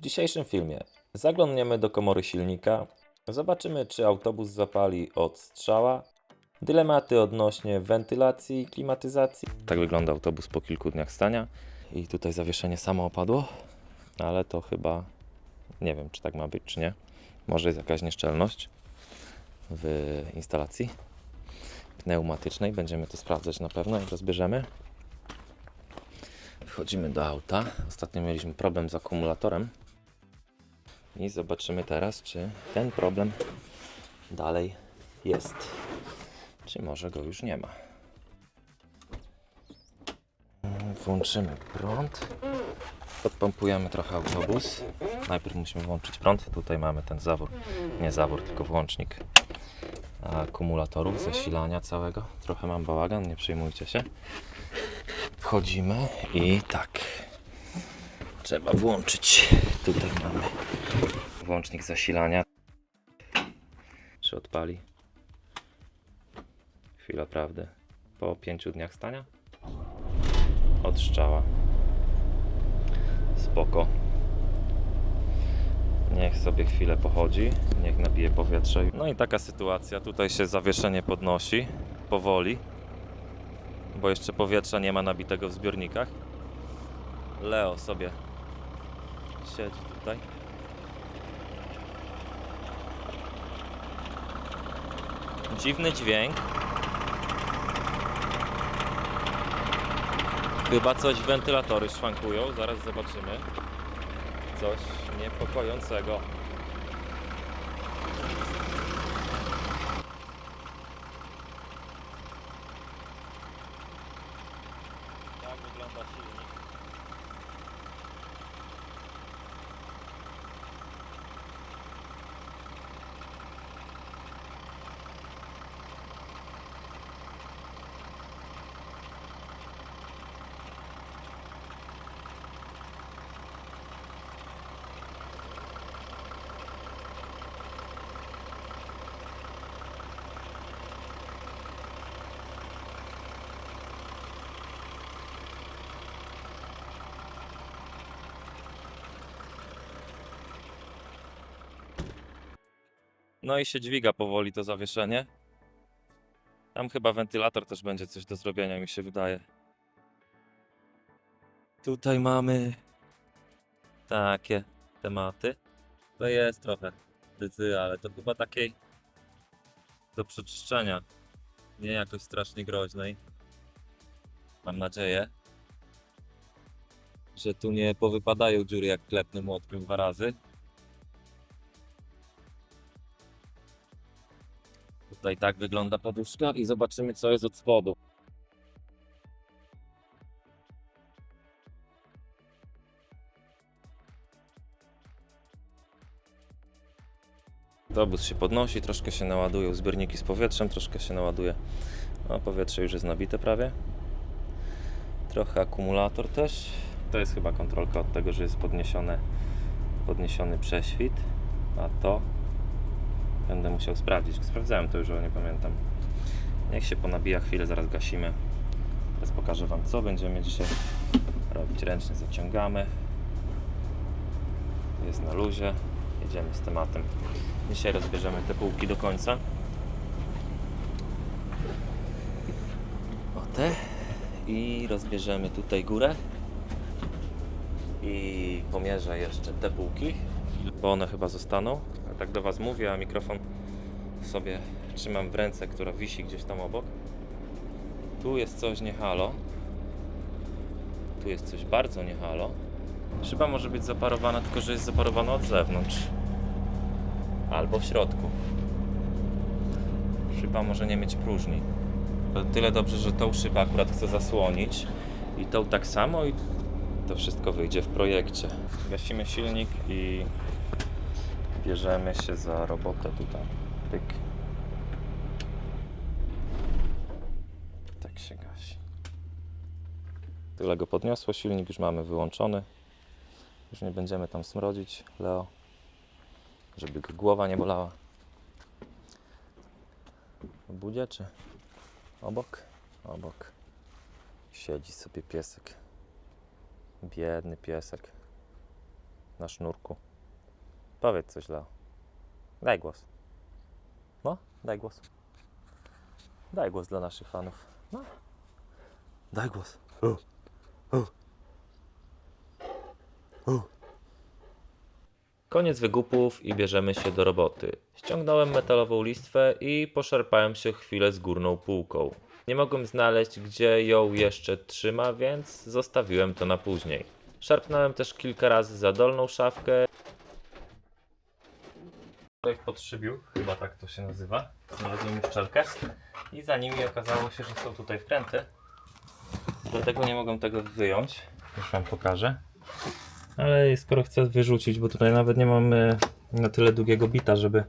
W dzisiejszym filmie zaglądniemy do komory silnika, zobaczymy czy autobus zapali od strzała, dylematy odnośnie wentylacji i klimatyzacji. Tak wygląda autobus po kilku dniach stania i tutaj zawieszenie samo opadło, ale to chyba nie wiem czy tak ma być czy nie. Może jest jakaś nieszczelność w instalacji pneumatycznej, będziemy to sprawdzać na pewno i rozbierzemy. Wchodzimy do auta. Ostatnio mieliśmy problem z akumulatorem. I zobaczymy teraz, czy ten problem dalej jest. Czy może go już nie ma. Włączymy prąd. Podpompujemy trochę autobus. Najpierw musimy włączyć prąd. Tutaj mamy ten zawór, nie zawór, tylko włącznik akumulatorów, zasilania całego. Trochę mam bałagan, nie przejmujcie się. Wchodzimy i tak. Trzeba włączyć. Tutaj mamy włącznik zasilania. Czy odpali? Chwila prawdy. Po pięciu dniach stania? Odstrzała. Spoko. Niech sobie chwilę pochodzi, niech nabije powietrze. No i taka sytuacja. Tutaj się zawieszenie podnosi powoli bo jeszcze powietrza nie ma nabitego w zbiornikach. Leo sobie siedzi tutaj. Dziwny dźwięk. Chyba coś wentylatory szwankują, zaraz zobaczymy. Coś niepokojącego. Jak wygląda silnik? No i się dźwiga powoli to zawieszenie. Tam chyba wentylator też będzie coś do zrobienia, mi się wydaje. Tutaj mamy takie tematy. To jest trochę rycy, ale to chyba takiej do przeczyszczenia. Nie jakoś strasznie groźnej. Mam nadzieję, że tu nie powypadają dziury jak klepnę młotkiem dwa razy. Tutaj tak wygląda poduszka i zobaczymy co jest od spodu. Autobus się podnosi, troszkę się naładują zbiorniki z powietrzem, troszkę się naładuje. No, powietrze już jest nabite prawie. Trochę akumulator też. To jest chyba kontrolka od tego, że jest podniesione, podniesiony prześwit. A to Będę musiał sprawdzić. Sprawdzałem to już, ale nie pamiętam. Niech się ponabija chwilę, zaraz gasimy. Teraz pokażę Wam, co będziemy dzisiaj robić. Ręcznie zaciągamy. Jest na luzie. Jedziemy z tematem. Dzisiaj rozbierzemy te półki do końca. O te. I rozbierzemy tutaj górę. I pomierzę jeszcze te półki, bo one chyba zostaną. Ja tak do Was mówię, a mikrofon sobie trzymam w ręce, która wisi gdzieś tam obok. Tu jest coś nie halo. Tu jest coś bardzo nie halo. Szyba może być zaparowana, tylko że jest zaparowana od zewnątrz. Albo w środku. Szyba może nie mieć próżni. Tyle dobrze, że tą szybę akurat chcę zasłonić. I tą tak samo i to wszystko wyjdzie w projekcie. Gasimy silnik i bierzemy się za robotę tutaj. Pyk. Tak się gasi. Tyle go podniosło, silnik już mamy wyłączony. Już nie będziemy tam smrodzić, Leo, żeby go głowa nie bolała. Budzie czy obok? Obok. Siedzi sobie piesek. Biedny piesek. na sznurku. Powiedz coś, Leo. Daj głos. No, daj głos. Daj głos dla naszych fanów. No. Daj głos. Koniec wygupów i bierzemy się do roboty. Ściągnąłem metalową listwę i poszarpałem się chwilę z górną półką. Nie mogłem znaleźć, gdzie ją jeszcze trzyma, więc zostawiłem to na później. Szarpnąłem też kilka razy za dolną szafkę. Tutaj w podszybiu, chyba tak to się nazywa, znalazłem uszczelkę i za nimi okazało się, że są tutaj wkręty. Dlatego nie mogłem tego wyjąć. Już Wam pokażę. Ale skoro chcę wyrzucić, bo tutaj nawet nie mamy na tyle długiego bita, żeby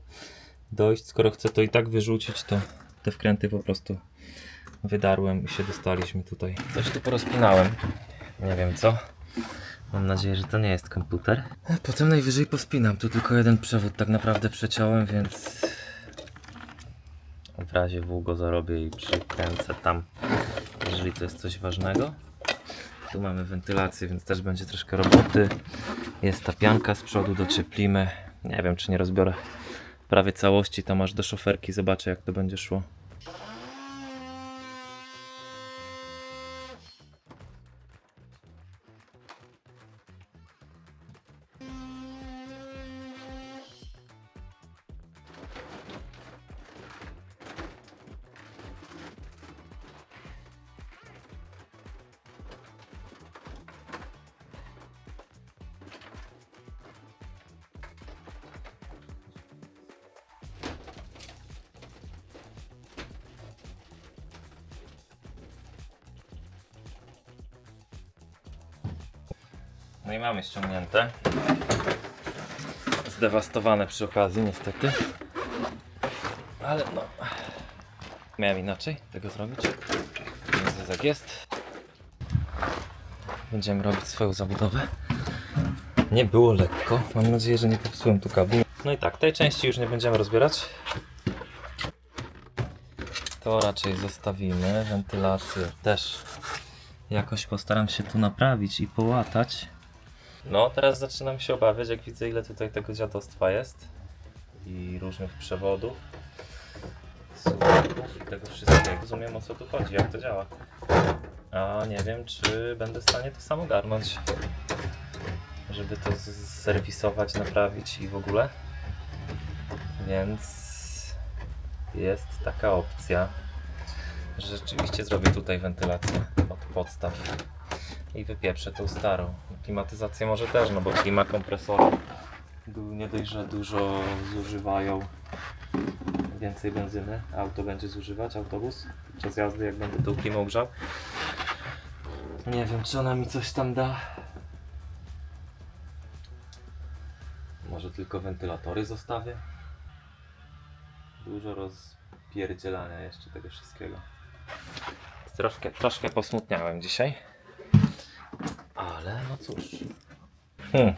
dojść, skoro chcę to i tak wyrzucić, to te wkręty po prostu wydarłem i się dostaliśmy tutaj. Coś tu porozpinałem. Nie wiem co. Mam nadzieję, że to nie jest komputer. A potem najwyżej pospinam. Tu tylko jeden przewód tak naprawdę przeciąłem, więc w razie W go zarobię i przykręcę tam, jeżeli to jest coś ważnego. Tu mamy wentylację, więc też będzie troszkę roboty. Jest ta pianka z przodu, docieplimy. Nie wiem, czy nie rozbiorę prawie całości, tam aż do szoferki. Zobaczę, jak to będzie szło. No i mamy ściągnięte. Zdewastowane przy okazji, niestety. Ale no. Miałem inaczej tego zrobić. Więc jak jest. Będziemy robić swoją zabudowę. Nie było lekko. Mam nadzieję, że nie popsułem tu kabli. No i tak, tej części już nie będziemy rozbierać. To raczej zostawimy. Wentylację też jakoś postaram się tu naprawić i połatać. No, teraz zaczynam się obawiać, jak widzę, ile tutaj tego dziadostwa jest i różnych przewodów, i tego wszystkiego. Rozumiem o co tu chodzi, jak to działa. A nie wiem, czy będę w stanie to samo garnąć, żeby to z- serwisować, naprawić i w ogóle. Więc jest taka opcja, że rzeczywiście zrobię tutaj wentylację od podstaw i wypieprzę tą starą. Klimatyzację może też, no bo klima kompresory nie dość, że dużo zużywają więcej benzyny. Auto będzie zużywać, autobus podczas jazdy, jak będę tą klimą grzał. Nie wiem, czy ona mi coś tam da. Może tylko wentylatory zostawię. Dużo rozpierdzielania jeszcze tego wszystkiego. Troszkę, troszkę posmutniałem dzisiaj. Ale no cóż. Hmm.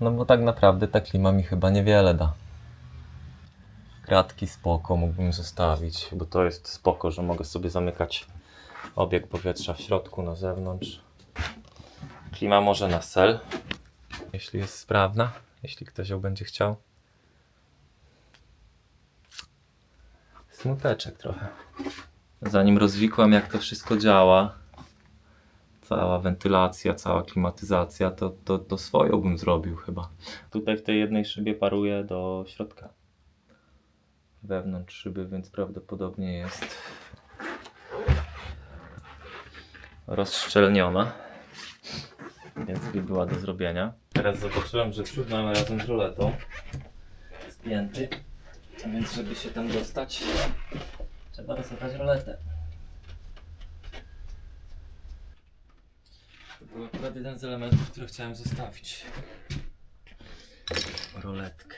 No bo tak naprawdę ta klima mi chyba niewiele da. Kratki spoko mógłbym zostawić, bo to jest spoko, że mogę sobie zamykać obieg powietrza w środku, na zewnątrz. Klima może na sel, jeśli jest sprawna, jeśli ktoś ją będzie chciał. Smuteczek trochę. Zanim rozwikłam jak to wszystko działa, cała wentylacja, cała klimatyzacja, to, to, to swoją bym zrobił chyba. Tutaj w tej jednej szybie paruje do środka. Wewnątrz szyby, więc prawdopodobnie jest rozszczelniona. Więc by była do zrobienia. Teraz zobaczyłem, że przód mamy razem z ruletą spięty. Więc żeby się tam dostać, trzeba rozerwać roletę. Był akurat jeden z elementów, który chciałem zostawić. Roletkę.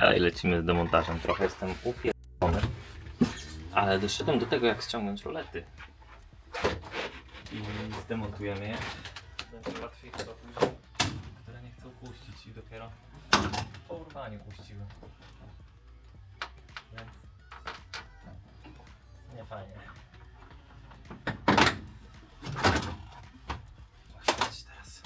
Dalej lecimy z demontażem. Trochę jestem upierdolony. Ale doszedłem do tego, jak ściągnąć rolety. I zdemontujemy je. Będzie łatwiej chyba później, puścić i dopiero po urwaniu puściłem. Więc... Nie fajnie. Teraz.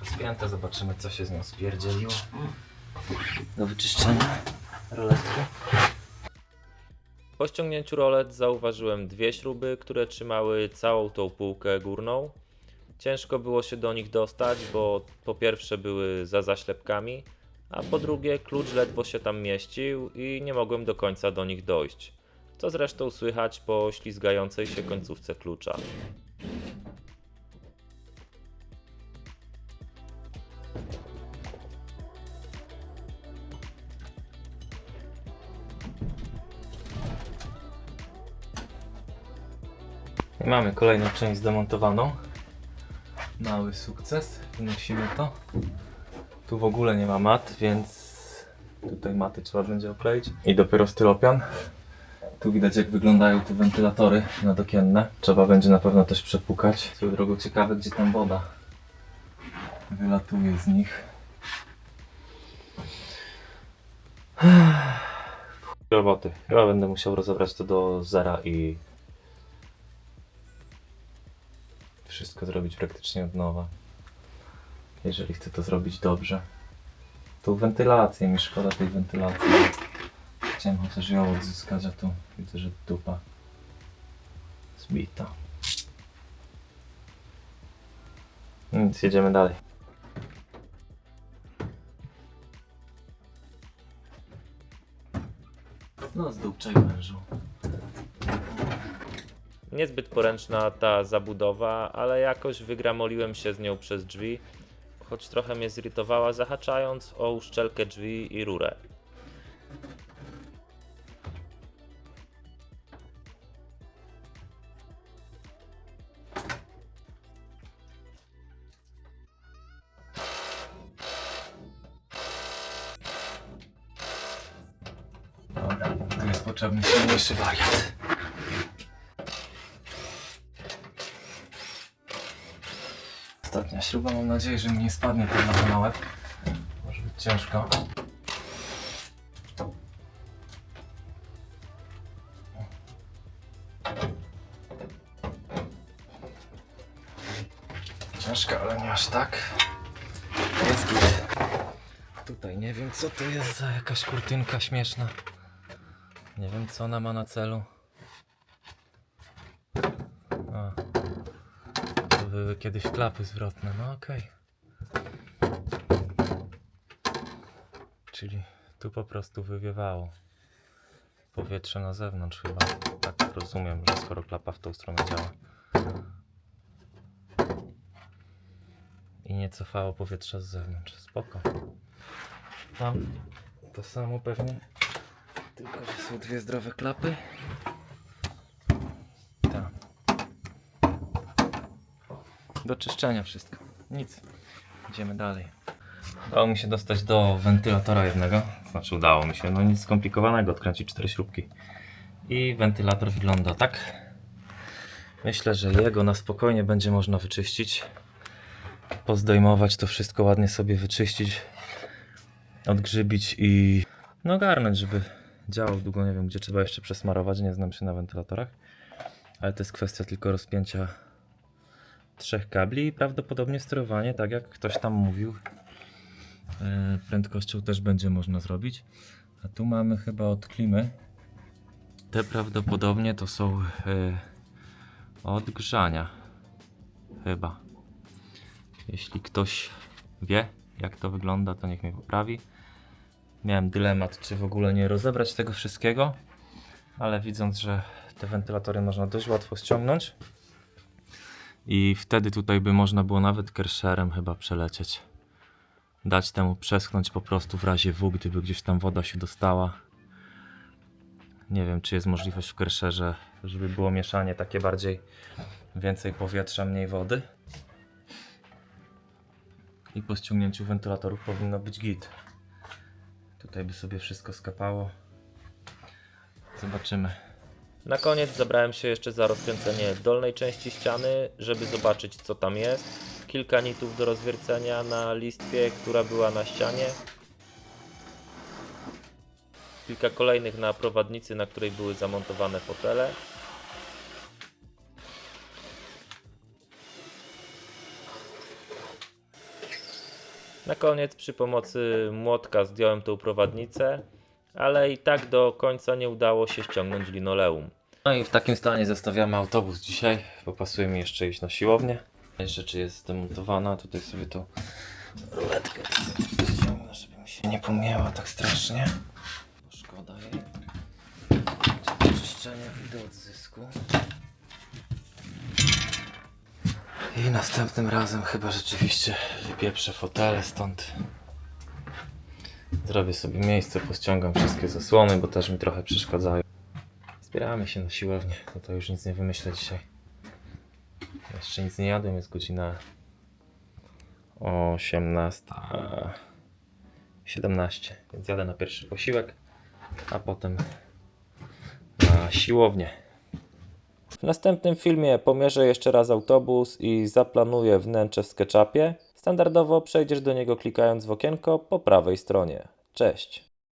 Rozpięte, zobaczymy co się z nią spierdzieliło. Do wyczyszczenia roletki. Po ściągnięciu rolet zauważyłem dwie śruby, które trzymały całą tą półkę górną. Ciężko było się do nich dostać, bo po pierwsze były za zaślepkami, a po drugie klucz ledwo się tam mieścił i nie mogłem do końca do nich dojść. Co zresztą słychać po ślizgającej się końcówce klucza. Mamy kolejną część zdemontowaną. Mały sukces. Wnosimy to. Tu w ogóle nie ma mat, więc tutaj maty trzeba będzie okleić. I dopiero styropian. Tu widać jak wyglądają te wentylatory nadokienne. Trzeba będzie na pewno też przepukać. Swoją drogą ciekawe gdzie tam woda wylatuje z nich. Roboty. Chyba będę musiał rozebrać to do zera i wszystko zrobić praktycznie od nowa. Jeżeli chcę to zrobić dobrze. Tą wentylację, mi szkoda tej wentylacji. Chciałem chociaż ją odzyskać, a tu widzę, że dupa zbita. Więc jedziemy dalej. No zdupczaj wężu. Niezbyt poręczna ta zabudowa, ale jakoś wygramoliłem się z nią przez drzwi, choć trochę mnie zirytowała, zahaczając o uszczelkę drzwi i rurę. Jest potrzebny silniejszy wariat. Śruba, mam nadzieję, że mi nie spadnie ten na. Może być ciężko. Ciężka, ale nie aż tak. Jest git. Tutaj nie wiem co to jest za jakaś kurtynka śmieszna. Nie wiem co ona ma na celu. A. To były kiedyś klapy zwrotne, no okej. Czyli tu po prostu wywiewało powietrze na zewnątrz chyba. Tak rozumiem, że skoro klapa w tą stronę działa. I nie cofało powietrza z zewnątrz. Spoko. Tam to samo pewnie. Tylko, że są dwie zdrowe klapy. Tak. Do czyszczenia wszystko. Nic. Idziemy dalej. Udało mi się dostać do wentylatora jednego. Znaczy udało mi się, no nic skomplikowanego, odkręcić cztery śrubki. I wentylator wygląda tak. Myślę, że jego na spokojnie będzie można wyczyścić. Pozdejmować to wszystko ładnie sobie wyczyścić. Odgrzybić i no ogarnąć, żeby działał długo. Nie wiem, gdzie trzeba jeszcze przesmarować. Nie znam się na wentylatorach. Ale to jest kwestia tylko rozpięcia trzech kabli i prawdopodobnie sterowanie, tak jak ktoś tam mówił, e, prędkością też będzie można zrobić. A tu mamy chyba od klimy. Te prawdopodobnie to są e, odgrzania. Chyba. Jeśli ktoś wie, jak to wygląda, to niech mnie poprawi. Miałem dylemat, czy w ogóle nie rozebrać tego wszystkiego, ale widząc, że te wentylatory można dość łatwo ściągnąć, i wtedy tutaj by można było nawet kersherem chyba przelecieć. Dać temu przeschnąć po prostu w razie W, gdyby gdzieś tam woda się dostała. Nie wiem, czy jest możliwość w kersherze, żeby było mieszanie takie bardziej więcej powietrza, mniej wody. I po ściągnięciu wentylatorów powinno być git. Tutaj by sobie wszystko skapało. Zobaczymy. Na koniec zabrałem się jeszcze za rozkręcenie dolnej części ściany, żeby zobaczyć co tam jest. kilka nitów do rozwiercenia na listwie, która była na ścianie. Kilka kolejnych na prowadnicy, na której były zamontowane fotele. Na koniec przy pomocy młotka zdjąłem tą prowadnicę, ale i tak do końca nie udało się ściągnąć linoleum. No i w takim stanie zostawiamy autobus dzisiaj, bo pasuje mi jeszcze iść na siłownię. Część rzeczy jest zdemontowana, tutaj sobie tą ruletkę ściągnę, żeby mi się nie pomięła tak strasznie. Szkoda jej. Oczyszczenie do odzysku. I następnym razem chyba rzeczywiście wypieprzę fotele stąd. Zrobię sobie miejsce, pościągam wszystkie zasłony, bo też mi trochę przeszkadzają. Zbieramy się na siłownię, no to już nic nie wymyślę dzisiaj. Jeszcze nic nie jadłem, jest godzina 18.17, więc jadę na pierwszy posiłek, a potem na siłownię. W następnym filmie pomierzę jeszcze raz autobus i zaplanuję wnętrze w SketchUpie. Standardowo przejdziesz do niego klikając w okienko po prawej stronie. Cześć!